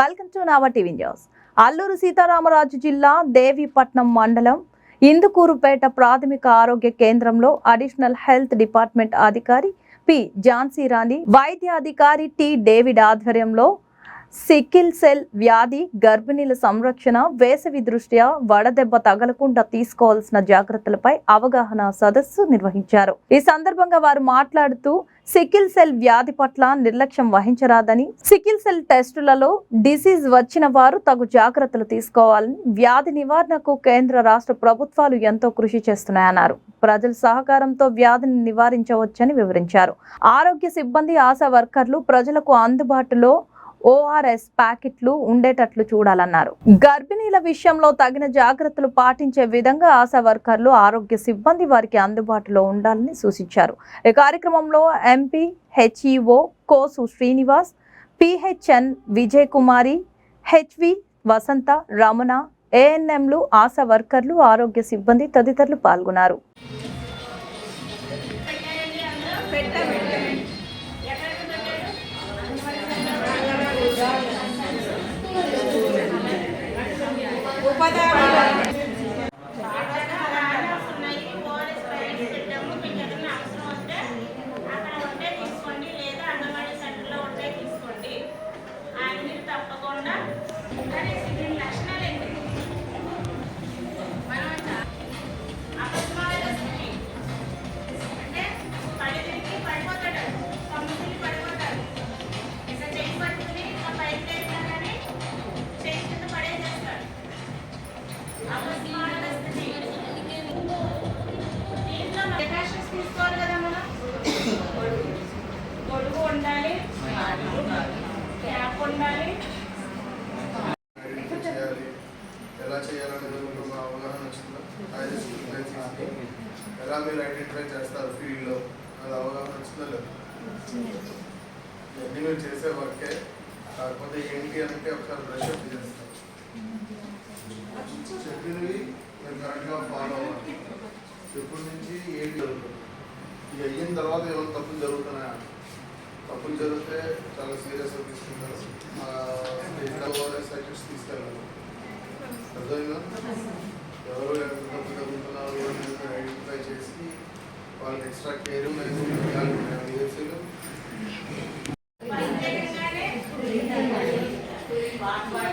Welcome to Nava TV news. Alluri Sitaramaraju జిల్లా దేవీపట్నం మండలం ఇందుకూరుపేట ప్రాథమిక ఆరోగ్య కేంద్రంలో అడిషనల్ హెల్త్ డిపార్ట్మెంట్ అధికారి పి ఝాన్సీ రాణి వైద్య అధికారి టి డేవిడ్ ఆధ్వర్యంలో సికిల్ సెల్ వ్యాధి గర్భిణీల సంరక్షణ వేసవి దృష్ట్యా వడదెబ్బ తగలకుండా తీసుకోవాల్సిన జాగ్రత్తలపై అవగాహన సదస్సు నిర్వహించారు. ఈ సందర్భంగా వారు మాట్లాడుతూ సికిల్ సెల్ వ్యాధి పట్ల నిర్లక్ష్యం వహించరాదని సికిల్ సెల్ టెస్టులలో డిసీజ్ వచ్చిన వారు తగు జాగ్రత్తలు తీసుకోవాలని వ్యాధి నివారణకు కేంద్ర రాష్ట్ర ప్రభుత్వాలు ఎంతో కృషి చేస్తున్నాయన్నారు. ప్రజల సహకారంతో వ్యాధిని నివారించవచ్చని వివరించారు. ఆరోగ్య సిబ్బంది ఆశా వర్కర్లు ప్రజలకు అందుబాటులో ఓఆర్ఎస్ ప్యాకెట్లు ఉండేటట్లు చూడాలన్నారు. గర్భిణీల విషయంలో తగిన జాగ్రత్తలు పాటించే విధంగా ఆశా వర్కర్లు ఆరోగ్య సిబ్బంది వారికి అందుబాటులో ఉండాలని సూచించారు. ఈ కార్యక్రమంలో MP HEO Kosu Srinivas PHN Vijay Kumari HV Vasantha Ramana ఏఎన్ఎంలు ఆశా వర్కర్లు ఆరోగ్య సిబ్బంది తదితరులు పాల్గొన్నారు. పొడుగు ఉండాలి క్యాప్ ఉండాలి ఐడెంటిఫై చేయాలి ఎలా చేయాలనేది ఒక అవగాహన వచ్చిందా అది తీసుకుని ఎలా మీరు ఐడెంటిఫై చేస్తారు ఫీల్డ్లో అది అవగాహన వచ్చిందా లేదు? ఇవన్నీ మీరు చేసే వర్కే కాకపోతే ఏంటి అంటే ఒకసారి బ్రష్ అప్ చేస్తారు. చెప్పినవి మీరు కరెక్ట్గా ఫాలో అవ్వాలి. ఎప్పటి నుంచి ఏంటి జరుగుతుంది? ఇది అయిన తర్వాత ఏమైనా తప్పులు జరుగుతున్నాయా? తప్పులు జరిగితే చాలా సీరియస్గా తీసుకుంటారు సైకిల్స్ తీసుకెళ్ళాలి. అర్థమైందా. ఎవరు తగ్గుతున్నారు చేసి వాళ్ళకి ఎక్స్ట్రా కేర్ మరియు డిఎస్సీలు వాట్